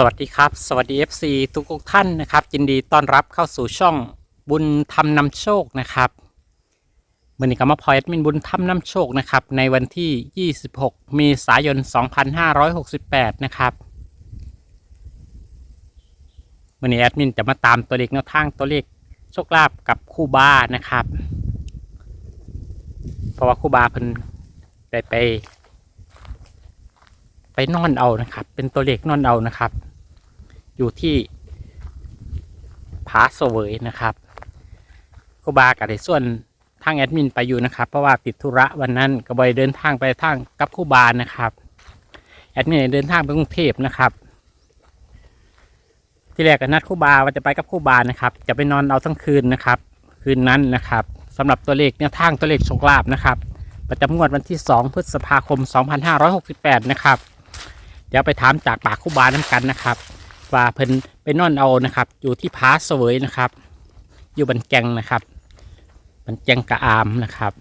สวัสดีครับ สวัสดี FC ทุกทุกท่านนะครับยินดีต้อนรับเข้าสู่ช่องบุญธรรมนำโชคนะครับมือนี้ก็มาพอยแอดมินบุญธรรมนำโชคนะครับในวันที่ 26 เมษายน 2568 นะครับมือนี้แอดมินจะมาตามตัวเลขแนวทางตัวเลขโชคลาภกับครูบานะครับ เพราะว่าครูบาเพิ่นได้ไปไปนอนเอานะครับ เป็นตัวเลขนอนเอานะครับ อยู่ที่ผาเวยนะครับครูบากับในส่วนทางแอดมินไปอยู่นะครับ เพราะว่าติดธุระวันนั้นก็บอยเดินทางไปทางกับครูบานะครับแอดมินเดินทางไปกรุงเทพนะครับ ที่แรกก็นัดครูบาว่าจะไปกับครูบานะครับ จะไปนอนเอาทั้งคืนนะครับ คืนนั้นนะครับสำหรับตัวเลขเนี่ยทางตัวเลขโชคลาภนะครับ ประจำงวดวันที่ 2 พฤษภาคม 2568 นะครับ เดี๋ยวไปถามจากปากคู่บาน้ำกันนะครับ ว่าเพิ่นไปนอนเอานะครับ อยู่ที่พาเสวยนะครับ อยู่บันแจงนะครับบันแจงกระอามนะครับ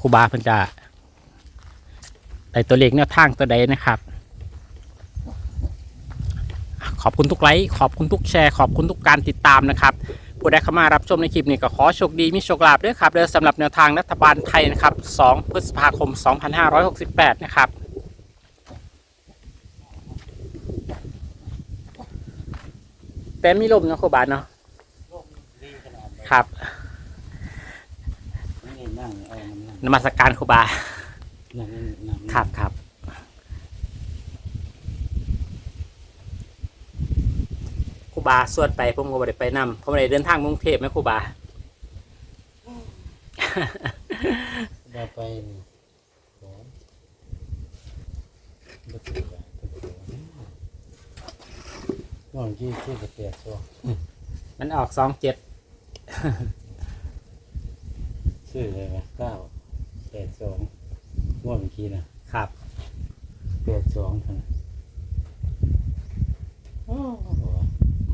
ครูบาเพิ่นจะได้ตัวเลขแนวทางตัวใดนะครับ ขอบคุณทุกไลค์ขอบคุณทุกแชร์ ขอบคุณทุกการติดตามนะครับผู้ใดเข้ามารับชมในคลิปนี้ก็ขอโชคดีมีโชคลาภด้วยครับเดี๋ยวสำหรับแนวทางรัฐบาลไทยนะครับ 2 พฤษภาคม 2568 นะครับ แต่มีลมเนาะครูบาเนาะดีขนาดไหนครับนี่นั่งเอามันนั่งนมัสการครูบานั่งนั่งครับครับครูบาสวดไปผมก็บ่ได้ไปนำผมบ่ได้เดินทางกรุงเทพไหมครูบาได้ไปนี่สองบ่ถือว่าบ่ถื อว่าน้องยี่ที่กระเตียกตัวมันออกสองเจ็ดซื้อเลยไหมเก้าแปดสองงวดเมื่อกี้นะครับแปดสองเท่านั้นโอ้โห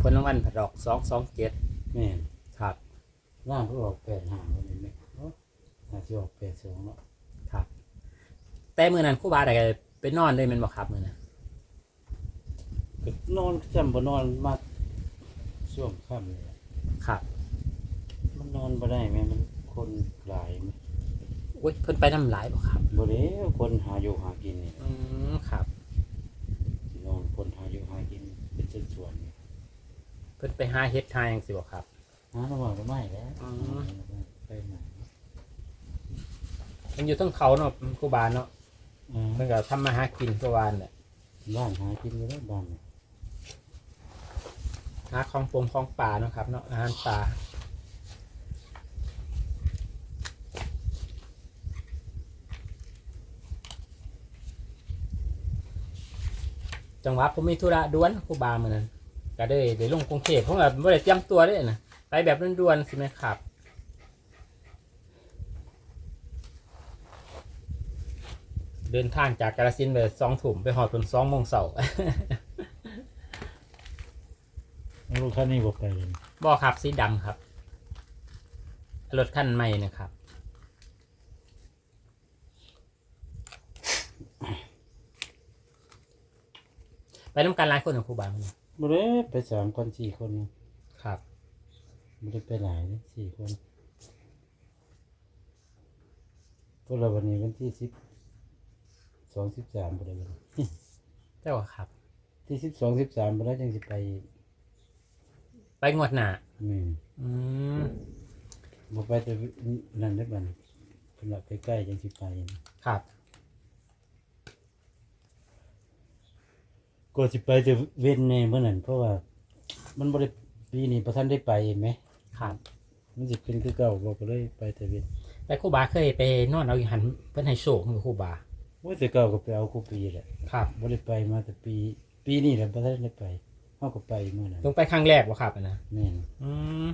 ผลรางวัลผัดดอกสองสองเจ็ดแม่นครับ ร่างเพิ่งออกแปดห้าวันนี้ไหมโอ้น่าจะออกแปดสองเนาะครับ แต่มือนั้นครูบาได้ไปนอนเลยแมันบอกครับมือนั้น ก็นอนจำบ่นอนมาช่วงค่ำเลยอะครับมันนอนบ่ได้แม่มันคนหลายไหมอุ้ยเพิ่นไปน้ำหลายบอกครับบ่ได้คนหาอยู่หากินนี่อืมครับ นอนคนหาอยู่หากินเป็นเช่นส่วนนี่เพิ่นไปหาเฮ็ดทายังสิบอกครับ หาระหว่างก็ไม่แล้วอืม ไปไหนมันอยู่ต้องเขาเนาะครูบาเนาะอ่าเพิ่นก็ทำมาหากินทุกวันแหละบ้านหากินอยู่แล้วบ้านนี่ หาของปงของป่าเนาะครับเนาะอาหารป่าจังหวะผมมีธุระด่วนครูบาเหมือนนั้นก็ได้ได้ลงกรุงเทพผมแบบไม่ได้เตรียมตัวเลยนะไปแบบด่วนๆสิไหมครับเดินทางจากกาฬสินไปสองถุ่มไปหอดจนสองโมงเสาร์ ลูกค้านี่บ่ไปเลยบอครับสีดำครับ รถคันใหม่นะครับ ไปน้ำกันหลายคนของครูบามั้ยบ่ได้ไปสามคนสี่คนนี่ครับ บ่ได้ไปหลายเลยสี่คนพวกเราวันนี้วันที่สิบสองสิบสามบ่ได้วันนี้เจ้าครับ ที่สิบสองสิบสามบ่ได้จังสิไป ไปงวดหน้าแม่นอืมบ่ไปแต่นั่นได้อบัดนี้เพิ่นว่าใกล้ๆจังสิไปนะครับ ก็สิไปแต่เว้นแน่เมื่อนั้นเพราะว่า มันบ่ได้ปีนี้บ่ทันได้ไปแหมครับ มันสิเป็นคือเก่าบ่ก็เลยไปแต่เว้นแต่ครูบาเคยไปนอนเอาอยู่หันเพิ่นให้โชคกับครูบา โอ้ยแต่เก่าก็ไปเอากูปีแหละครับบ่ได้ไปมาแต่ปี ปีนี้แหละบ่ทันได้ไป เฮาก็ไปมื้อนั้นลงไปครั้งแรกวะครับอันนะแม่นอืม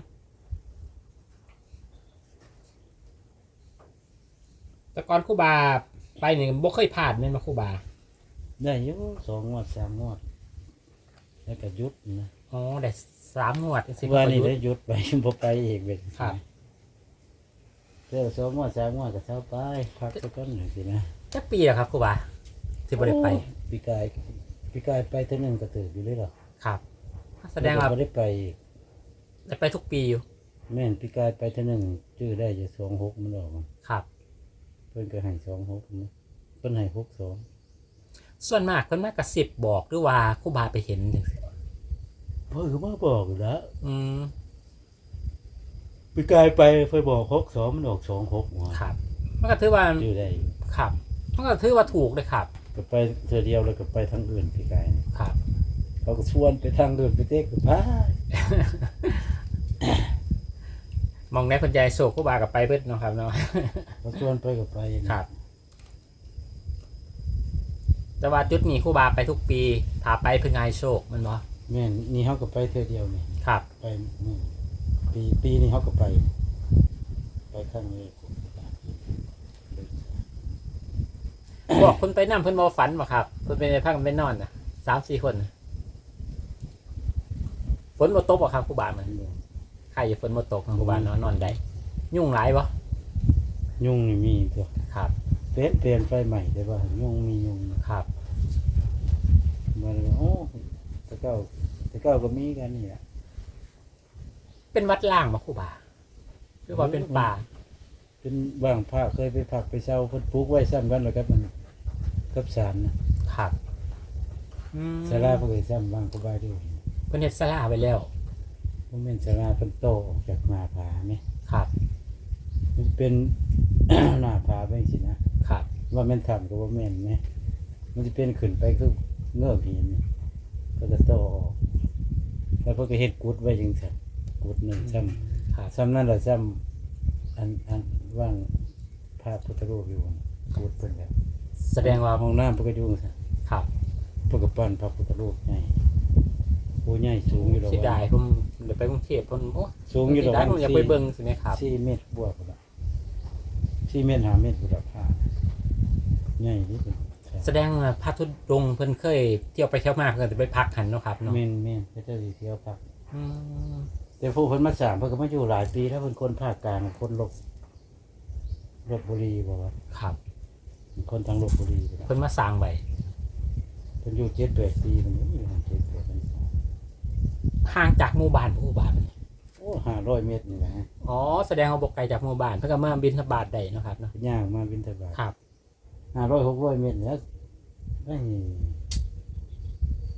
แต่ก่อนครูบาไปนี่บ่เคยผ่านแม่นมาครูบาได้อยู่สองงวดสามงวด แล้วก็หยุดนะอ๋อได้สามงวดสิว่านี่ได้หยุดไป บ่ไปอีกเว้ยครับ เจ้าสองงวดสามงวดก็เท่าไปพักสักก่อนหนึ่งสินะจักปีแล้วครับครูบาที่บ่ได้ไปปีกายปีพี่กายไปเท่านึงก็ตื่นอยู่เลยเหรอ ครับแสดงว่าไม่ได้ไปอีกได้ไปทุกปีอยู่ แม่นพี่กายไปเท่านึงชื่อได้จะสองหกมันออกมาครับ เพิ่นก็ให้สองหกนะเพิ่นให้หกสองส่วนมากเพิ่นมากระสิบบอกหรือว่าครู่บาไปเห็นจังซี้เพิ่นก็มาบอกอยู่แล้วอืมพี่กายไปเพิ่นบอกหกสองมันออกสองหกหัวครับ มันก็ถือว่าชื่อได้อยู่ครับ มันก็ถือว่าถูกเลยครับ ก็ไปเธอเดียวแล้วก็ไปทางอื่นพี่กายนี่ครับ เขาก็ชวนไปทางอื่นไปเต๊กก็ไปมองในคนใจโศกครู่บากับไปเบิดเนาะครับเนาะเขาชวนไปก็ไปนะครับ แต่ว่าจุดนี้ครู่บาไปทุกปีถ้าไปเพื่อไงโชคมันบ่แม่นนี่เขาก็ไปเธอเดียวนี่ครับ ไปนี่ปีปีนี้เขาก็ไป ไปข้างนี้บอกคนไปนั่เพิ่นบ่ฝันบ่ครับเพิ่นไปในพักกันไปนอนน่ะสามสี่คนน่ะ ฝนบ่ตกบ่ครับครู่บามันใครจะฝนบ่ตกเนาะครู่บานอนนอนได้ยุ่งหลายบ่ยุงนี่มีตัวครับเปลี่ยนเปลี่ยนไฟใหม่แต่ว่ายุงมียุงครับมาเลยโอ้แตะเก้าแตะเก้าก็มีกันนี่แหละเป็นวัดล่างบ่ครู่บาหรือว่าเป็นป่า เป็นบางภาคเคยไปพักไปเช่าเพิ่นปลูกไว้ซ้ำกันแล้วครับมันกับสารนะครับอืมศาลาเพิ่นเคยซ้ำบางก็บายด้วยเพิ่นเฮ็ดศาลาไว้แล้วบ่แม่นศาลาเพิ่นโตออกจากหน้าผาไหมครับมันเป็น หน้าผาไปสินะครับว่าแม่นถ้ำก็บ่แม่นไหมมันจะเป็นขึ้นไปคือเงือกหินนี่ก็จะโตออกแล้วเพิ่นก็เฮ็ดกุดไว้จังซั่นกุดหนึงซ้ำครับซ้ำนั่นแหละซ้ำอันอันว่างภาพพุทธรูปอยู่น่ะพูดเพิ่นแล้วแสดงว่าห้องน้ำเพิ่นก็อยู่ซั่นครับ เพิ่นก็ปั้นพระพุทธรูปใหญ่ ผู้ใหญ่สูงอยู่ดอกเสิได้ผมเดี๋ยวไปกรุงเทพผมโอ้สูงอยู่ดอกได้ผมอยากไปเบิ่งสิไหมครับสี่เมตรบวกพุ่นละสี่เมตรห้าเมตรพุ่นละผ้าใหญ่นี่เป็นแสดงว่าพระธุดงค์เพิ่นเคยเที่ยวไปเที่ยวมาเพิ่นจะไปพักหันเนาะครับเนาะเมนเมนพระเจ้าสิเที่ยวพัก อืมแต่ผู้เพิ่นมาสร้างเพิ่นก็มาอยู่หลายปีแล้วเพิ่นคนภาคกลางคนลบลบบุรีบ่ว่าครับคนทางลบบุรีพุ่นล่ะเพิ่นมาสร้างไว้เพิ่นอยู่เจ็ดแปดปีมันอยู่ทางเจ็ดแปดปี ห่างจากหมู่บ้านหมู่บ้านโอ้ห้าร้อยเมตรนี่แหละฮะอ๋อแสดงว่าบ่ไกลจากหมู่บ้านเพิ่นก็มาบินทบาทได้เนาะครับเนาะย่างมาบินทบาทครับห้าร้อยหกร้อยเมตรเนี่ยไอ้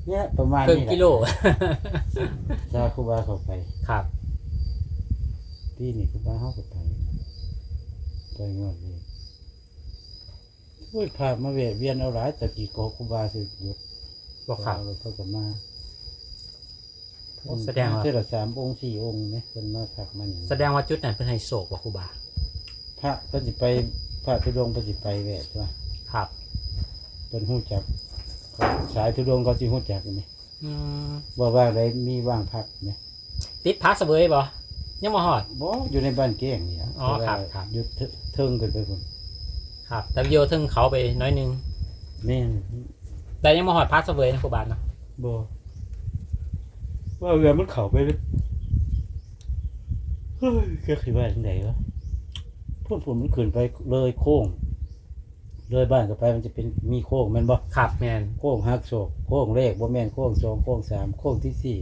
เนี่ยประมาณครึ่งนี้แหละกิโลซาคูบาเข้าไปครับปีนี้คูบาเข้าไปไปงวดนี้โอ้ยพามาเวียนเวียนเอาหลายแต่กี่โกคูบาสิหยุดบ่ครับเอาเขาก็มาโอ้ แสดงว่า เท่าสามองค์สี่องค์เนี่ยเพิ่นมาพักมาอย่างแสดงว่าจุดนั้นเพิ่นให้โศกบ่ครูบา พระเพิ่นสิไปพระธุดงค์เพิ่นสิไปแวะใช่ไหมครับเป็นหู้จักเขาสายธุดงค์เขาสิหู้จักไหมอืมว่าว่าอะไรมีว่างพักไหมติดพักเสวยบ่ยังบ่ฮอด บ่อยู่ในบ้านเก้งนี่ะอ๋อครับแต่ว่าครับ อยู่เทิเทิงขึ้นไปพุ่นครับ แต่โยถึงเขาไปน้อยหนึง แม่นแต่ยังบ่ฮอดพักเสวยนะครูบาเนาะบ่ ว่าเรือมันเข้าไปเลยเฮ้ยก็คิดว่าจังไดวะพุ่นพุ่นมันขึ้นไปเลยโค้ง เลยบ้านก็ไปมันจะเป็นมีโค้งแม่นบ่ครับแม่นโค้งหักโศกโค้งเลขบ่แม่นโค้งสองโค้งสามโค้งที่สี่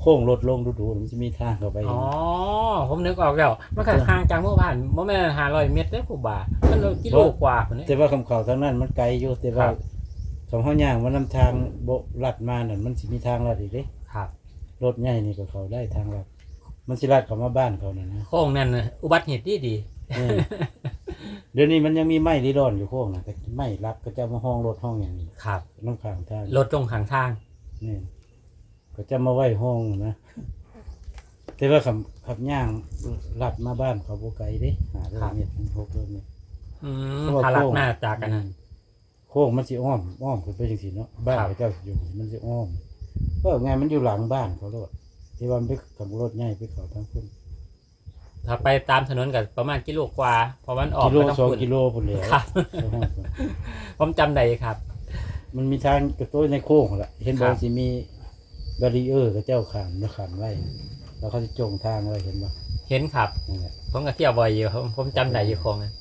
โค้งลดลงดูๆมันจะมีทางเข้าไปอ๋อผมนึกออกแล้วมันก็ห่างจากหมู่บ้านบ่แม่น500เมตรเด้อครูบามันกิโลกว่าพุ่นนี่ แต่ว่าคำเขาทางนั้นมันไกลอยู่แต่ว่าครับสองเฮาย่างมันนำทางบ่ลัดมานั่นมันสิมีทางลัดอีกเด้ ครับ รถใหญ่นี่ก็เขาได้ทางลัดมันสิลัดเข้ามาบ้านเขานั่นนะโค้งนั่นน่ะอุบัติเหตุดีดีเออเดี๋ยวนี้มันยังมีไม้รีดอนอยู่โค้งนะก็ไม้รับก็จะมาห้องรถห้องอย่างนี้ครับน้ำข้างทางรถตรงข้างทาง นี่ก็จะมาไว้ห้องนะแต่ว่าขับขับย่างลัดมาบ้านเขาบ่ไกลเด้หาร้อยเมตรหกร้อยเมตรอืมเพราะว่าทารักโค้ง หน้าจากกันนะ โค้งมันสิอ้อมอ้อมขึ้นไปจังซี่เนาะบ้านครับ เขาเจ้าสิอยู่มันสิอ้อม ก็ไงมันอยู่หลังบ้านเขาโลดที่ว่ามันไปกับรถใหญ่ไปเขาทางพุ่นถ้าไปตามถนนก็ประมาณกิโลกว่าเพราะมันออกกิโลไปทางสองพุ่นกิโลพุ่นแล้วครับไปฮอดพุ่นผมจำได้ครับ มันมีทางกระตุ้นในโค้งแหละเห็นบคอรักบ สิมีบารีเออร์กับเจ้าขามแล้วขามไว้แล้วเขาจะจงทางไว้เห็นบ่เห็นครับ นั่นแหละผมก็เที่ยวบ่อยอยู่ผมผมจำได้อยู่คงนะ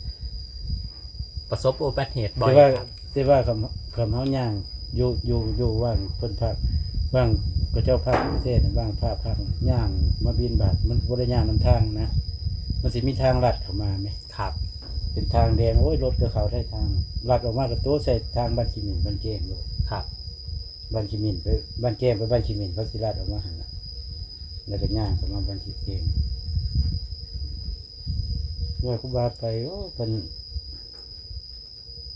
ประสบอุบัติเหตุบ่อแต่ยว่าครับ แต่ว่าคำคำเฮาย่างอยู่อยู่อยู่ว่างเพิ่นพัก ว่างก็เจ้าภาคประเทศน่ะว่างภาคพักย่างมาบินบาทมันบ่ได้ย่างนํทางนะ มันสิมีทางลัดเข้ามาไหมครับ เป็นทางแดงโอ้ยรถก็เขาได้ทางลัดออกมาก็ตัวใส่ทางบ้านขีมินบ้านเก้งเลยครับบ้านขีมินไปบ้านแก้งไปบ้านขีมินเขาสิลัดออกมาหั่นน่ะแล้วก็ย่างเข้ามาบ้านขีเก้งว่าครูบาไปโอ้เพิ่น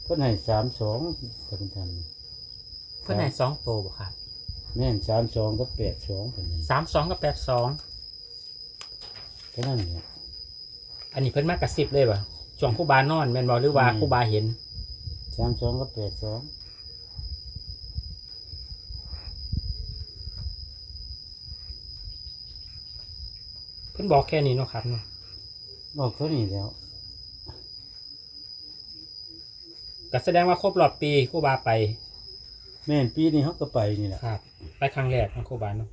เพิ่นให้32ก็เพิ่นทำเพื่อนไหนสองโตบ่ครับ แม่น32ก็82เพิ่นนี่สามสองกับแปดสองก็นั่นแหละอันนี้เพิ่นมากระซิบเลยป่ะช่วงครู่บานอนแม่นบอกหรือว่าอืมครู่บาเห็น32ก็82เพิ่นบอกแค่นี้เนาะครับเนาะบอกเท่านี้แล้วก็แสดงว่าครบรอบปีครู่บาไป แม่นปีนี้เขาก็ไปนี่แหละครับไปครั้งแรกนะครู่บาเนาะ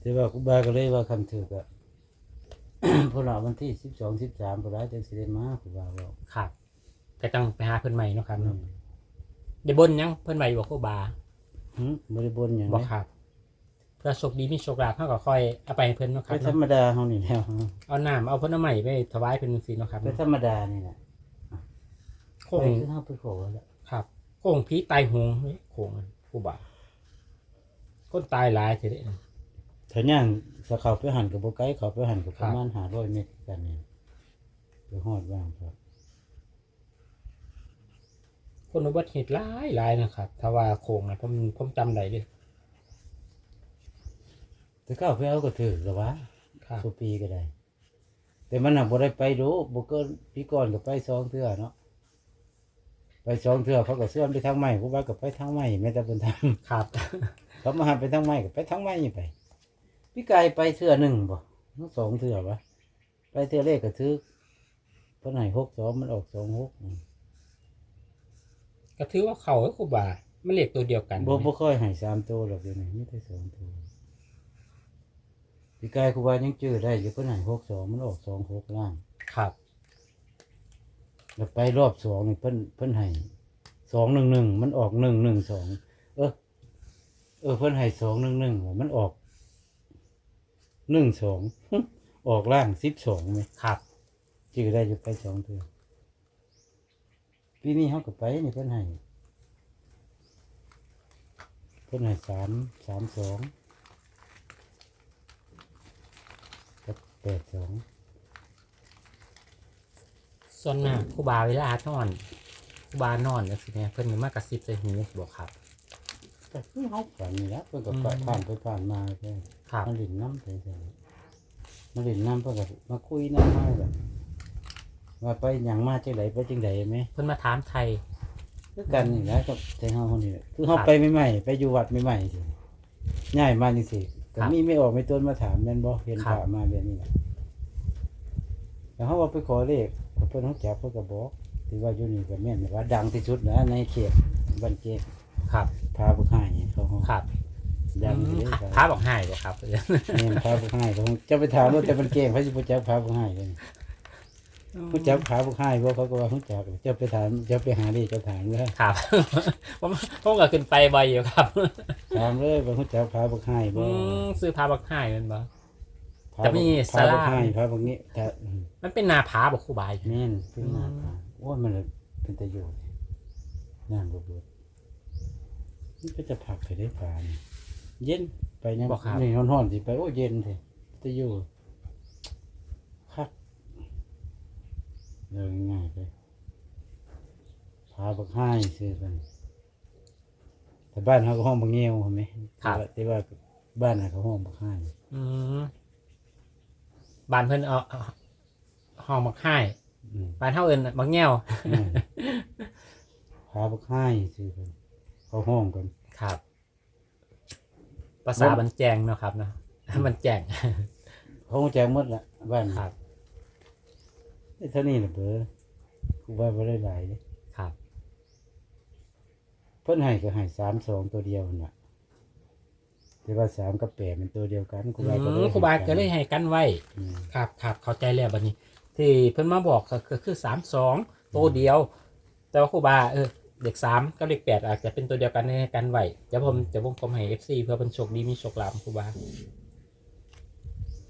แต่ว่าครูบาก็เลยว่าคำถือก็ พวกเราวันที่สิบสองสิบสามพวกเราจังสิได้มาครูบาบอกครับก็ต้องไปหาเพิ่นใหม่เนาะครับอืเนาะมได้บนยังเพิ่นใหม่บอกครู่บาหึบริบนอย่างบอกนี้ครับเพื่อโชคดีมีโชคลาภเฮาก็ค่อยเอาไปให้เพิ่นเนาะคไปรับธรเนาะรมดาเขานี่แล้วเอาน้ำเอาผลไม้ไปถวายเพิ่นจังซี่เนาะครับไปเนาะธรรมดานี่แหละโค้ไปงคือเขาไปขอแล้วครับ โค้งผีตายโหงเฮ้ยโค้งอันครู่บาคนตายหลายเถิดเด้ถ้าย่างสะเขาไปหันกับโบไกเขาไปหันกับประมาณหาร้อยเมตรกันนี่ไปหอดว่างครับ คนอุบัติเหตุหลายหลายนะครับ ถ้าว่าโค้งนะผมผมจำได้เลยแต่ก็เอาไปเอาก็ถือหรอวะครับสุปีก็ได้ แต่มันน่ะบ่ได้ไปดูบ่เกินปีก่อนก็ไปสองเทื่อเนาะ ไปสองเทื่อเขาก็เสื่อมไปทางใหม่ครูบาก็ไปทางใหม่แม้แต่เพิ่นทำครับ เขามาหันไปทางใหม่ก็ไปทางใหม่นี่ไปพี่กายไปเทื่อหนึ่งบ่ทั้งสองเทื่อวะไปเทื่อเลขก็ถือเพิ่นให้หกสองมันออกสองหกก็ถือว่าเขากับครูบามันเลขตัวเดียวกันบ่บ่ค่อยให้สามตัวหรอกเดี๋ยวนี้มีแต่สองตัวพี่กายครูบายังจื้อได้อยู่เพิ่นให้หกสองมันออกสองหกล่างครับ แล้วไปรอบสองนี่เพิ่นเพิ่นให้สองหนึ่งหนึ่งมันออกหนึ่งหนึ่งสองเออ เออ เพิ่นให้สองหนึ่งหนึ่งมันออกหนึ่งสองออกล่างสิบสองไหมครับจื้อได้อยู่ไปสองตัวปีนี้เขาก็ไปนี่เพิ่นให้เพิ่นให้สามสามสองกับแปดสอง ส่วนมากครูบาเวลานอนครูบานอนก็สิแม่เพิ่นมากระซิบใส่หูบอกครับแต่เพิ่นเขาฝันนี่แหล้วเพิ่นก็อืม ผ่านไปผ่านมาแค่ครับ มาหลินน้ำไปใส่มาหลินน้ำเพื่อกับมาคุยน้ำเมาแบบว่าไปอย่างมาจังไดไปจังไดไหมเพิ่นมาถามไทย คือกันนี่แหละกับแต่เฮาคนนี้แหละคือเฮาครับไปใหม่ๆไปอยู่วัดใหม่ๆสิง่ายมาจังซี่คก็รับมีไม่ออกไม่ต้นมาถามแม่นบ่เห็นครับพระมาแบบนี้แหละ แล้วเฮาว่าไปขอเลขก็เพิ่นเฮาจับเพิ่นก็บอกที่ว่าอยู่นี่ก็แม่นว่าดังที่สุดนะในเขตบ้านเกศครับพาบุกหายเขาเฮาครับดังอืที่มเลยพครับพระบอกให้บ่ครับนี่พาผู้ให้ผมจะไปถามว่าแต่มันเก่งเขาจะไปจับพาผู้ให้เลยผู้จับพาผู้ให้ว่าเขาก็ว่าผู้จับจะไปถามจะไปหาดีจะถามเลยครับผมผมก็ขึ้นไปบ่อยอยู่ครับถามเลยว่าผู้จับพาผู้ให้อืบ่มซื้อพระบักให้แมันบ่ พาแต่มีพาศาลาผู้ให้พาพวกนี้ถ้าอืมมันเป็นนาผาบอกครูบาอยู่แม่นเป็นหน้าอืมผาโอ้ยมันเลยเป็นประโยชน์น้ำระเบิดนี่ก็จะผักไปได้ปลานี่เย็นไปเนี่ยนี่ร้อนๆสิไปโอ้เย็นเลยจะอยู่คักเลยง่ายๆไปพาบักให้ซื้อกันแต่บ้านเขาก็ห้องบักเงี้ยวเห็นไหมครับ แต่ว่าบ้านน่ะเขาห้องบักให้ อืม บ้านเพิ่นเอาเอาห้องบักให้อืมบ้านเฮาเอิ้นบักแง่วอืมพาบักให้ซื้อกันเขาห้องกันครับ ภาษาบันแจงเนาะครับเนาะบันแจงเขาแจงหมดละบ้านครับ ไอ้เท่านี้แหละเบอร์กูว่าไม่ได้หลายเลยครับ เพิ่นให้ก็ให้สามสองตัวเดียวน่ะ แต่ว่าสามกับแปดมันตัวเดียวกันครูอืบาก็เลมยครูบาก็เลยให้กันไว้ อืมครับครับเข้าใจแล้วบัดนี้ ที่เพิ่นมาบอกก็ก็คือสามสองตัวเดียว แต่ว่าครูบาเออเลขสามกับเลขแปดอาจจะเป็นตัวเดียวกันในกันไหวเดี๋ยวผมจะวงกลมให้เอฟซีเพื่อเป็นโชคดีมีโชคลาภครูบา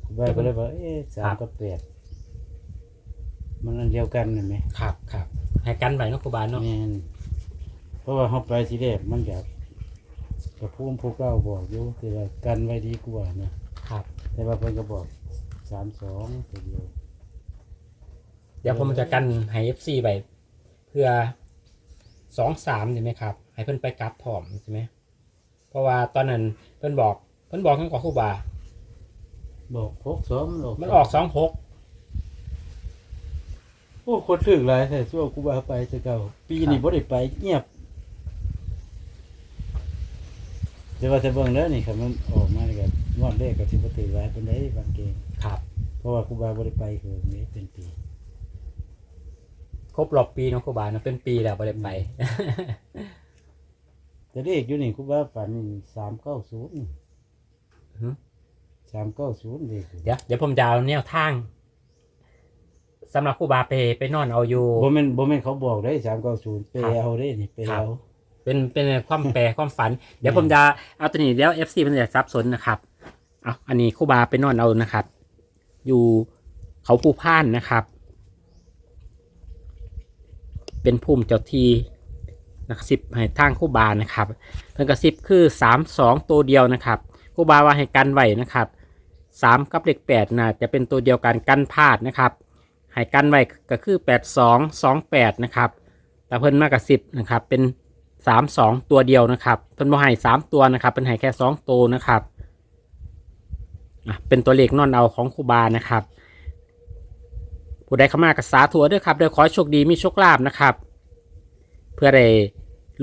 ครูบาก็เลยว่าเอ๊ะสามกับแปดมันอันเดียวกันน่ะไหมครับครับให้กันไหวเนาะครูบาเนาะแม่นเพราะว่าเขาไปทีแรกมันแบบ กับผู้ผู้เก้าบอกอยู่แต่ว่ากันไว้ดีกว่านะครับ แต่ว่าเพิ่นก็บอกสามสองตัวเดียวเดี๋ยวผมจะกันให้เอฟซีไปเพื่อสองสามใช่ไหมครับ ให้เพิ่นไปกลับพร้อมใช่ไหมเพราะว่าตอนนั้นเพิ่นบอกเพิ่นบอกกันกว่าครูบาบอกหกสองมันออกสองหกโอ้คนถึงหลายแต่ช่วงกูบาไปแต่เก่าปีนี้บ่ได้ไปเงียบ แต่ว่าแต่เบิ่งแล้วนี่ครับมันออกมานี่ก็งวดแรกก็สิบ่ถือหลายปานใดบางเกงครับ เพราะว่ากูบาบ่ได้ไปคือนี้เป็นปีครบรอบปีเนาะครูบาเนาะเป็นปีแล้วบ่ได้ไป แต่เลขอยู่นี่กูบาฝันสามเก้าศูนย์ฮึสามเก้าศูนย์เลขเดี๋ยวเดี๋ยวผมจะเอาแนวทางสำหรับครูบาไปไปนอนเอาอยู่ บ่แม่นบ่แม่นเขาบอกได้สามเก้าศูนย์เปครับเอาได้นี่เปครับเอา เป็นเป็นความแปลความฝัน เดี๋ยวผมจะเอาตัวนี้เดี๋ยว FC มันจะซับสนนะครับเอาอันนี้ครูบาไปนอนเอานะครับ อยู่เขาภูพานนะครับ เป็นภูมิเจ้าทีนะครับสิบให้ทางครูบานะครับเพิ่นกระซิบคือสามสองตัวเดียวนะครับครูบาว่าให้กันไว้นะครับสามกับเลขแปดน่าจะเป็นตัวเดียวกันกันพลาดนะครับให้กันไว้ก็คือแปดสองสองแปดนะครับแต่เพิ่นมากระซิบนะครับเป็น สามสองตัวเดียวนะครับเพิ่นบ่ให้สามตัวนะครับเพิ่นให้แค่สองตัวนะครับเป็นตัวเลขนอนเอาของครูบานะครับ ผู้ใดเข้ามากระสาถั่วด้วยครับโดยขอโชคดีมีโชคลาภนะครับ เพื่อได้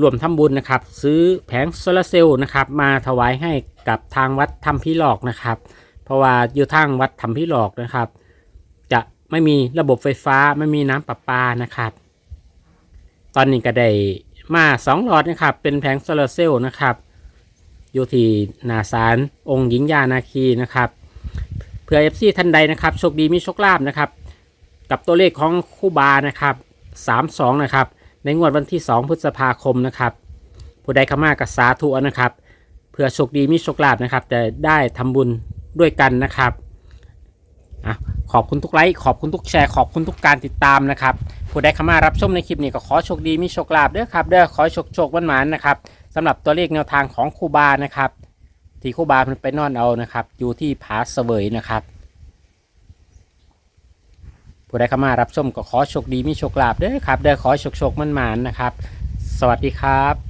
รวมทำบุญนะครับ ซื้อแผงโซลาร์เซลล์นะครับ มาถวายให้กับทางวัดทำพิหลอกนะครับ เพราะว่าอยู่ทางวัดทำพิหลอกนะครับ จะไม่มีระบบไฟฟ้าไม่มีน้ำประปานะครับ ตอนนี้ก็ได้ มาสองหลอดนะครับ เป็นแผงโซลาร์เซลล์นะครับ อยู่ที่นาสารองค์หญิงยานาคีนะครับเพื่อเอฟซีท่านใดนะครับโชคดีมีโชคลาภนะครับ กับตัวเลขของคู่บานะครับสามสองนะครับ ในงวดวันที่2พฤษภาคมนะครับ ผู้ใดเข้ามากับสาธุนะครับเพื่อโชคดีมีโชคลาภนะครับ จะได้ทำบุญด้วยกันนะครับอะ ขอบคุณทุกไลค์ขอบคุณทุกแชร์ขอบคุณทุกการติดตามนะครับผู้ใดเข้ามารับชมในคลิปนี้ก็ขอโชคดีมีโชคลาภเด้อครับเด้อขอโชคโชควันหมานนะครับสำหรับตัวเลขแนวทางของครูบานะครับที่ครูบาเพิ่นไปนอนเอานะครับ อยู่ที่ผาเสวยนะครับผู้ใดเข้ามารับชมก็ขอโชคดีมีโชคลาภเด้อครับเด้อขอโชคโชคมันหมานนะครับ สวัสดีครับ